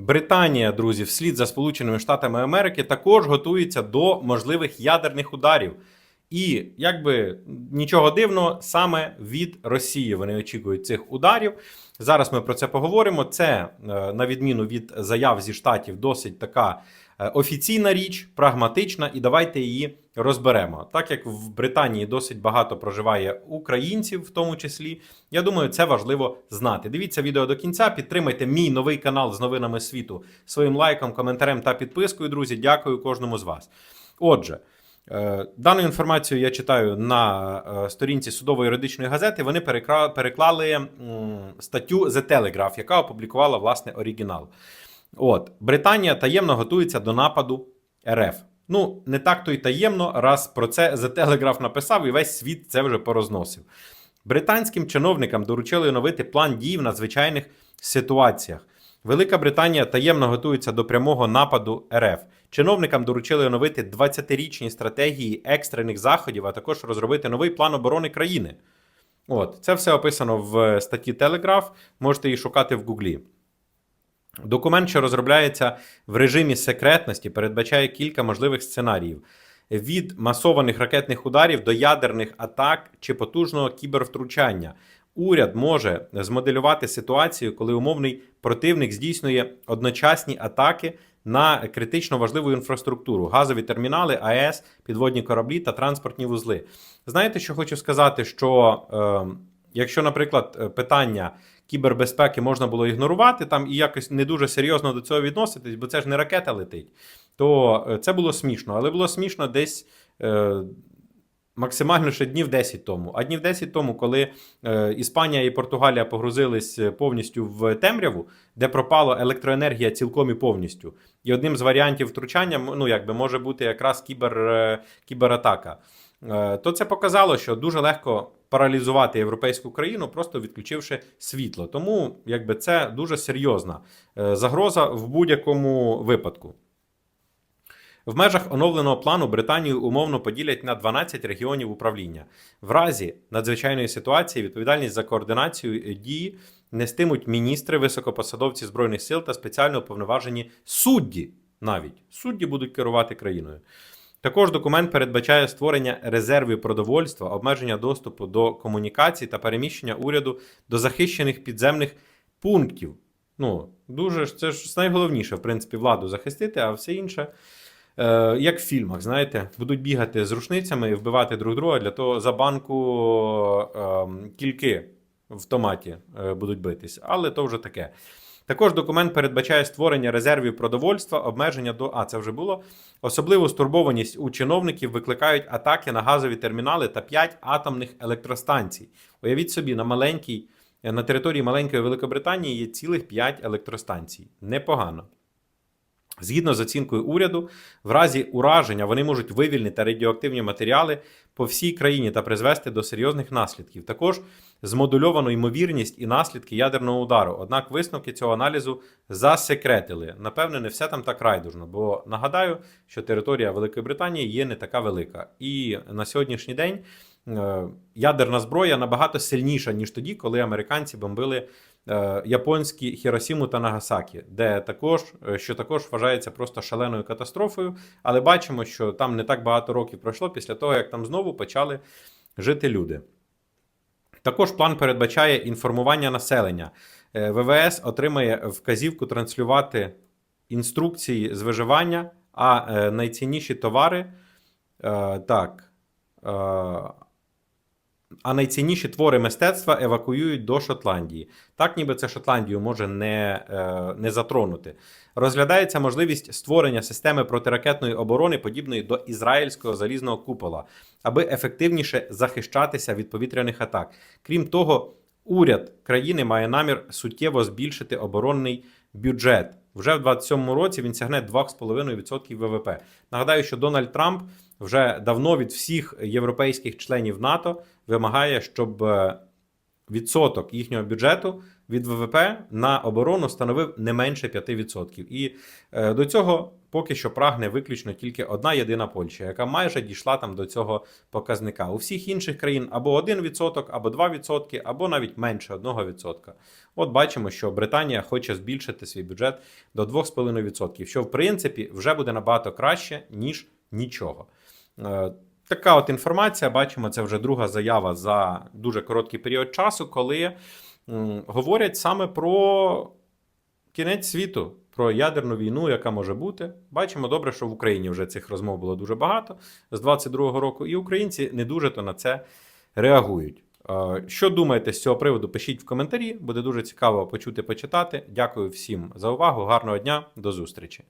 Британія, друзі, вслід за Сполученими Штатами Америки, також готується до можливих ядерних ударів. І якби нічого дивного, саме від Росії вони очікують цих ударів. Зараз ми про це поговоримо. Це, е, на відміну від заяв зі штатів, досить така е, офіційна річ, прагматична, і давайте її розберемо. Так як в Британії досить багато проживає українців, в тому числі, я думаю, це важливо знати. Дивіться відео до кінця, підтримайте мій новий канал з новинами світу своїм лайком, коментарем та підпискою. Друзі, дякую кожному з вас. Отже. Е, Дану інформацію я читаю на е, сторінці судово-юридичної газети. Вони переклали статтю The Telegraph, яка опублікувала власне оригінал. От Британія таємно готується до нападу РФ. Ну, не так то й таємно, раз про це The Telegraph написав, і весь світ це вже порозносив. Британським чиновникам доручили оновити план дій в надзвичайних ситуаціях. Велика Британія таємно готується до прямого нападу РФ. Чиновникам доручили оновити 20-річні стратегії екстрених заходів, а також розробити новий план оборони країни. От, це все описано в статті Телеграф. Можете її шукати в Гуглі. Документ, що розробляється в режимі секретності, передбачає кілька можливих сценаріїв: від масованих ракетних ударів до ядерних атак чи потужного кібервтручання. Уряд може змоделювати ситуацію, коли умовний противник здійснює одночасні атаки на критично важливу інфраструктуру: газові термінали, АЕС, підводні кораблі та транспортні вузли. Знаєте, що хочу сказати? Що е, якщо, наприклад, е, питання кібербезпеки можна було ігнорувати там і якось не дуже серйозно до цього відноситись, бо це ж не ракета летить, то е, це було смішно. Але було смішно десь. Е, Максимально ще днів 10 тому. А днів 10 тому, коли е, Іспанія і Португалія погрузились е, повністю в темряву, де пропала електроенергія цілком і повністю. І одним з варіантів втручання ну, якби, може бути якраз кібер, е, кібератака. Е, то це показало, що дуже легко паралізувати європейську країну, просто відключивши світло. Тому якби, це дуже серйозна е, загроза в будь-якому випадку. В межах оновленого плану Британію умовно поділять на 12 регіонів управління. В разі надзвичайної ситуації відповідальність за координацію дії нестимуть міністри, високопосадовці збройних сил та спеціально уповноважені судді. Навіть судді будуть керувати країною. Також документ передбачає створення резервів продовольства, обмеження доступу до комунікацій та переміщення уряду до захищених підземних пунктів. Ну, дуже ж це ж найголовніше, в принципі, владу захистити, а все інше. Е, як в фільмах, знаєте, будуть бігати з рушницями і вбивати друг друга для того за банку е, кільки в томаті е, будуть битись, але то вже таке. Також документ передбачає створення резервів продовольства, обмеження до а це вже було. Особливу стурбованість у чиновників викликають атаки на газові термінали та 5 атомних електростанцій. Уявіть собі, на маленькій на території маленької Великобританії є цілих 5 електростанцій. Непогано. Згідно з оцінкою уряду, в разі ураження вони можуть вивільнити радіоактивні матеріали по всій країні та призвести до серйозних наслідків. Також змодульовано ймовірність і наслідки ядерного удару. Однак висновки цього аналізу засекретили. Напевне, не все там так райдужно, бо нагадаю, що територія Великої Британії є не така велика. І на сьогоднішній день ядерна зброя набагато сильніша, ніж тоді, коли американці бомбили е, японські Хіросіму та Нагасакі, де також, е, що також вважається просто шаленою катастрофою. Але бачимо, що там не так багато років пройшло після того, як там знову почали жити люди. Також план передбачає інформування населення. Е, ВВС отримає вказівку транслювати інструкції з виживання, а е, найцінніші товари е, так. А найцінніші твори мистецтва евакуюють до Шотландії. Так, ніби це Шотландію може не, е, не затронути. Розглядається можливість створення системи протиракетної оборони, подібної до ізраїльського залізного купола, аби ефективніше захищатися від повітряних атак. Крім того, уряд країни має намір суттєво збільшити оборонний бюджет. Вже в 2027 році він сягне 2,5% ВВП. Нагадаю, що Дональд Трамп вже давно від всіх європейських членів НАТО вимагає, щоб е, відсоток їхнього бюджету від ВВП на оборону становив не менше 5%. І е, до цього поки що прагне виключно тільки одна єдина Польща, яка майже дійшла там до цього показника. У всіх інших країн або 1%, або 2%, або навіть менше 1%. От бачимо, що Британія хоче збільшити свій бюджет до 2,5%, що в принципі вже буде набагато краще, ніж нічого. Така от інформація. Бачимо, це вже друга заява за дуже короткий період часу, коли говорять саме про кінець світу, про ядерну війну, яка може бути. Бачимо добре, що в Україні вже цих розмов було дуже багато з 22-го року, і українці не дуже то на це реагують. Що думаєте з цього приводу? Пишіть в коментарі, буде дуже цікаво почути, почитати. Дякую всім за увагу. Гарного дня, до зустрічі.